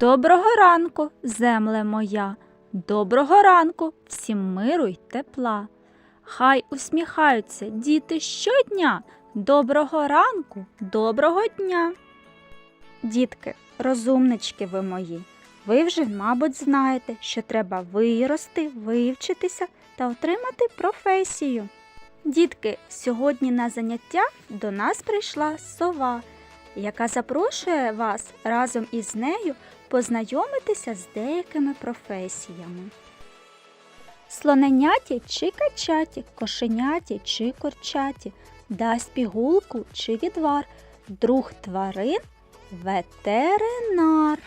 Доброго ранку, земле моя, доброго ранку, всім миру й тепла. Хай усміхаються діти щодня. Доброго ранку, доброго дня. Дітки, розумнички ви мої. Ви вже, мабуть, знаєте, що треба вирости, вивчитися та отримати професію. Дітки, сьогодні на заняття до нас прийшла сова, яка запрошує вас разом із нею познайомитися з деякими професіями. Слоненяті чи качаті, кошеняті чи корчаті, дасть пігулку чи відвар, друг тварин ветеринар.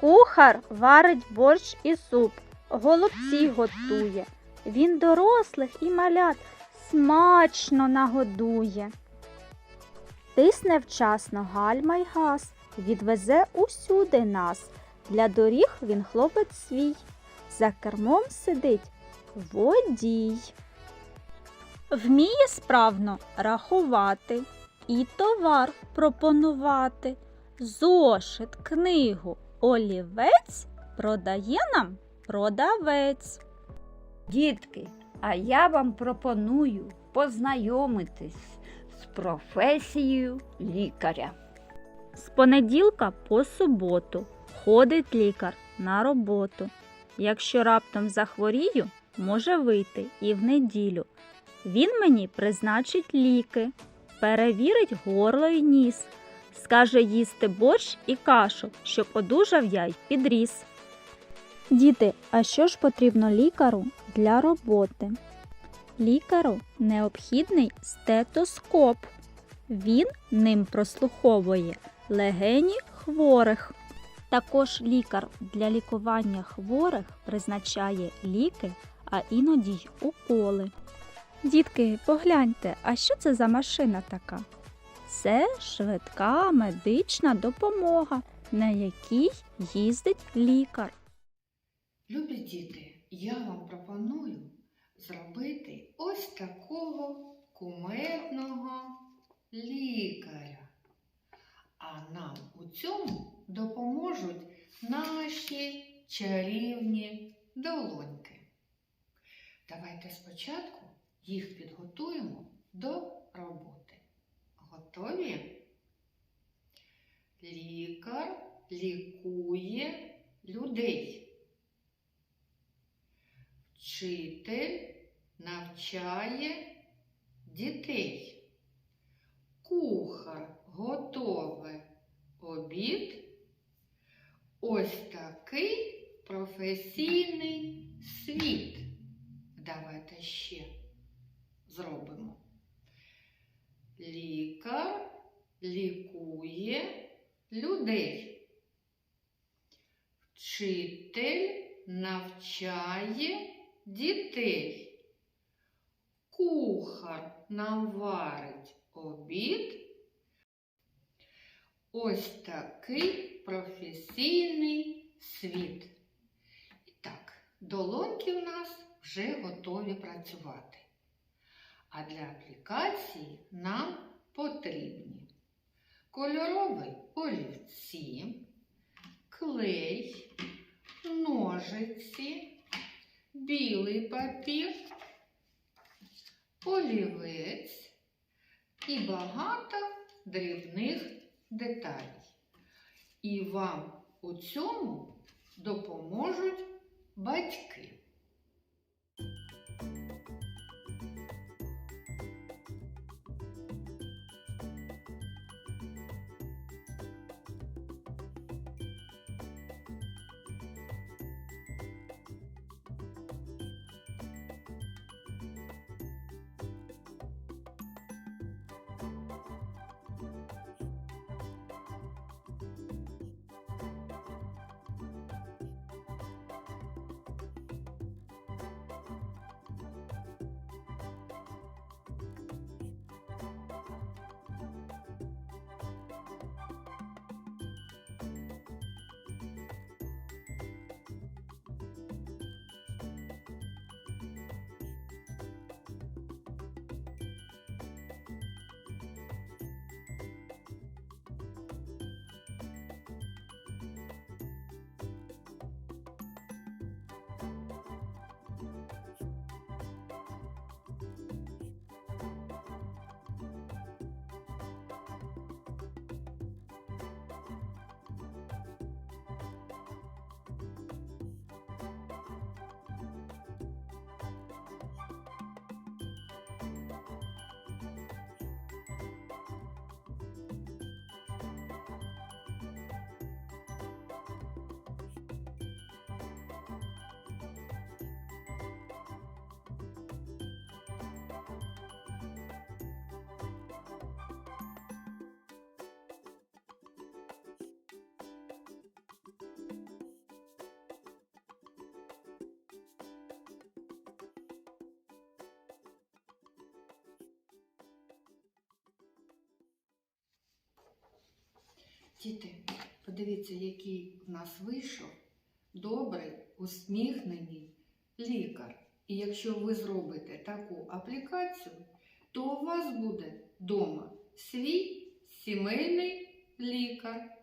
Кухар варить борщ і суп, голубці готує. Він дорослих і малят смачно нагодує. Тисне вчасно гальма й газ, відвезе усюди нас. Для доріг він хлопець свій, за кермом сидить водій. Вміє справно рахувати і товар пропонувати. Зошит, книгу, олівець продає нам продавець. Дітки, а я вам пропоную познайомитись з професією лікаря. З понеділка по суботу ходить лікар на роботу. Якщо раптом захворію, може вийти і в неділю. Він мені призначить ліки, перевірить горло й ніс, скаже їсти борщ і кашу, щоб одужав я й підріс. Діти, а що ж потрібно лікару для роботи? Лікару необхідний стетоскоп. Він ним прослуховує легені хворих. Також лікар для лікування хворих призначає ліки, а іноді й уколи. Дітки, погляньте, а що це за машина така? Це швидка медична допомога, на якій їздить лікар. Любі діти, я вам пропоную зробити ось такого кумедного лікаря. А нам у цьому допоможуть наші чарівні долоньки. Давайте спочатку їх підготуємо до роботи. Готові? Лікар лікує людей. Вчитель навчає дітей. Кухар готове обід. Ось такий професійний світ. Давайте ще зробимо. Лікар лікує людей. Вчитель навчає дітей. Кухар нам варить обід. Ось такий професійний світ. І так, долоньки в нас вже готові працювати. А для аплікації нам потрібні кольорові олівці, клей, ножиці, білий папір, олівець і багато дрібних деталей. І вам у цьому допоможуть батьки. Діти, подивіться, який в нас вийшов добрий, усміхнений лікар. І якщо ви зробите таку аплікацію, то у вас буде вдома свій сімейний лікар.